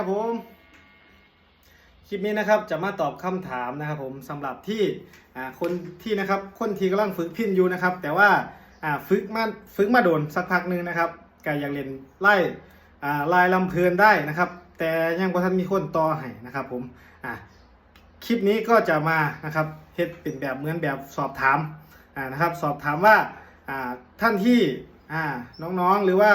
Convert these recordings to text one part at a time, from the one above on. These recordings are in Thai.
ครับผม คลิปนี้นะครับจะมาตอบคำถามนะครับผมสำหรับที่คนที่นะครับคนที่กำลังฝึกพินอยู่นะครับ แต่ว่าฝึกมาฝึกมาโดนสักพักหนึ่งนะครับก็ยังเรียนไล่ลายลำเพลินได้นะครับ แต่ยังบ่ทันมีคนต่อให้นะครับผมคลิปนี้ก็จะมานะครับเฮ็ดเป็นแบบเหมือนแบบสอบถามนะครับ สอบถามว่าท่านที่น้องๆหรือว่า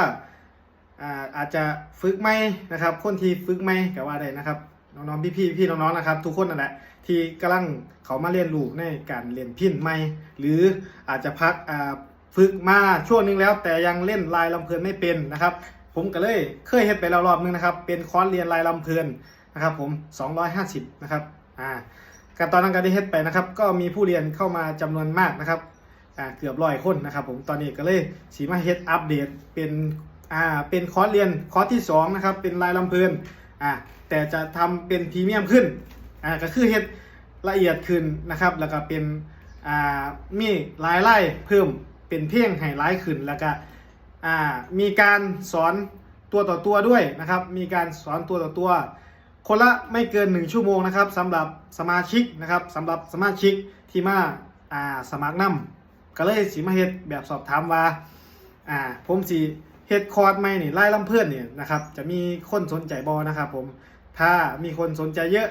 อาอาจจะฝึกไหมนะครับ คนที่ฝึกไหมก็ว่าได้นะครับน้องๆพี่ๆพี่น้องๆนะครับ ทุกคนนั่นแหละที่กำลังเขามาเรียนรู้ในการเรียนพินไหมหรืออาจจะพักฝึกมาช่วงนึงแล้ว แต่ยังเล่นลายลำเพลินไม่เป็นนะครับ ผมก็เลยเคยเฮ็ดไปแล้วรอบนึงนะครับ เป็นคอร์สเรียนลายลำเพลินนะครับผม250นะครับอ่าการตอนนั้นก็ได้เฮ็ดไปนะครับ ก็มีผู้เรียนเข้ามาจำนวนมากนะครับอ่าเกือบร้อยคนนะครับ ผมตอนนี้ก็เลยสีมาเฮ็ดอัปเดตเป็น อ่าเป็นคอร์สเรียนคอร์สที่2นะครับเป็นลายลำเพลินอ่าแต่จะทำเป็นพรีเมียมขึ้นอ่าก็คือเฮ็ดละเอียดขึ้นนะครับ แล้วก็เป็นอ่ามีลายไล่เพิ่มเป็นเพียงให้ลายขึ้นแล้วก็อ่ามีการสอนตัวต่อตัวด้วยนะครับ มีการสอนตัวต่อตัว คนละไม่เกิน 1 ชั่วโมงนะครับสำหรับสมาชิกนะครับสำหรับสมาชิกที่มาอ่าสมัครนำก็เลยสีมาเฮ็ดแบบสอบถามว่าอ่าผมสี เฮดคอร์สใหม่นี่ไล่ลำเพื่อนเนี่ยนะครับ จะมีคนสนใจบอนะครับผมถ้ามีคนสนใจเยอะ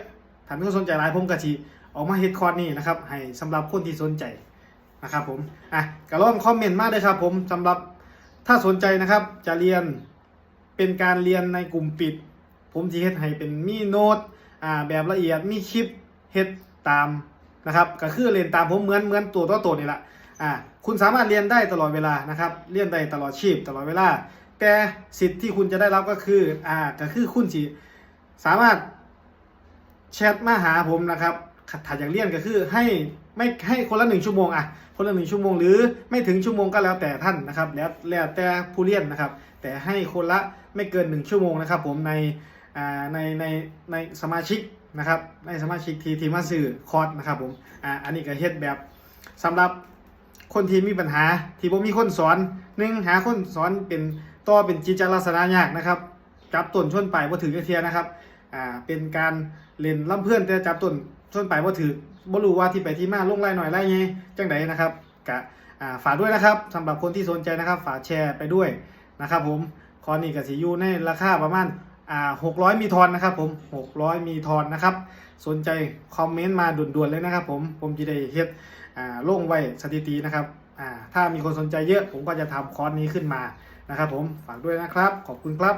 ถ้ามีคนสนใจหลายผมกะทีออกมาเฮดคอร์สนี่นะครับ ให้สำหรับคนที่สนใจนะครับผมอะก็ลองคอมเมนต์มาเลยครับผมสำหรับถ้าสนใจนะครับจะเรียนเป็นการเรียนในกลุ่มปิด ผมจะเฮ็ดให้เป็นมีโน้ตอ่าแบบละเอียดมีคลิปเฮ็ดตามนะครับก็คือเรียนตามผมเหมือนเหมือนตัวต่อตัวนี่แหละ อ่าคุณสามารถเรียนได้ตลอดเวลานะครับ เรียนได้ตลอดชีพตลอดเวลา แต่สิทธิ์ที่คุณจะได้รับก็คืออ่าก็คือคุณสิสามารถแชทมาหาผมนะครับถ้าอยากเรียนก็คือให้ไม่ให้คนละหนึ่งชั่วโมงอะคนละหนึ่งชั่วโมงหรือไม่ถึงชั่วโมงก็แล้วแต่ท่านนะครับ แล้วแล้วแต่ผู้เรียนนะครับ แต่ให้คนละไม่เกินหนึ่งชั่วโมงนะครับ ผมในอ่าในในในสมาชิกนะครับ ในสมาชิกทีทีมาสื่อคอร์สนะครับผมอ่าอันนี้ก็เฮ็ดแบบสำหรับ คนที่มีปัญหาที่บ่มีคนสอนหนึ่งหาคนสอนเป็นต่อเป็นจิตลักษณะยากนะครับ จับต้นชนปลายบ่ถือเทียนะครับอ่าเป็นการเล่นล่ำเพื่อนแต่จับต้นชนปลายบ่ถือบ่รู้ว่าที่ไปที่มาลงไล่หน่อยไล่ไงจังไดนะครับกะอ่าฝากด้วยนะครับสำหรับคนที่สนใจนะครับ ฝากแชร์ไปด้วยนะครับ ผมคอนี้ก็สิอยู่ในราคาประมาณอ่า600มีทอนนะครับ ผม600มีทอนนะครับ สนใจคอมเมนต์มาด่วนๆเลยนะครับ ผมผมจะได้เฮ็ด ลงไว้สถิตินะครับอ่าถ้ามีคนสนใจเยอะผมก็จะทำคอร์สนี้ขึ้นมานะครับผมฝากด้วยนะครับ ขอบคุณครับ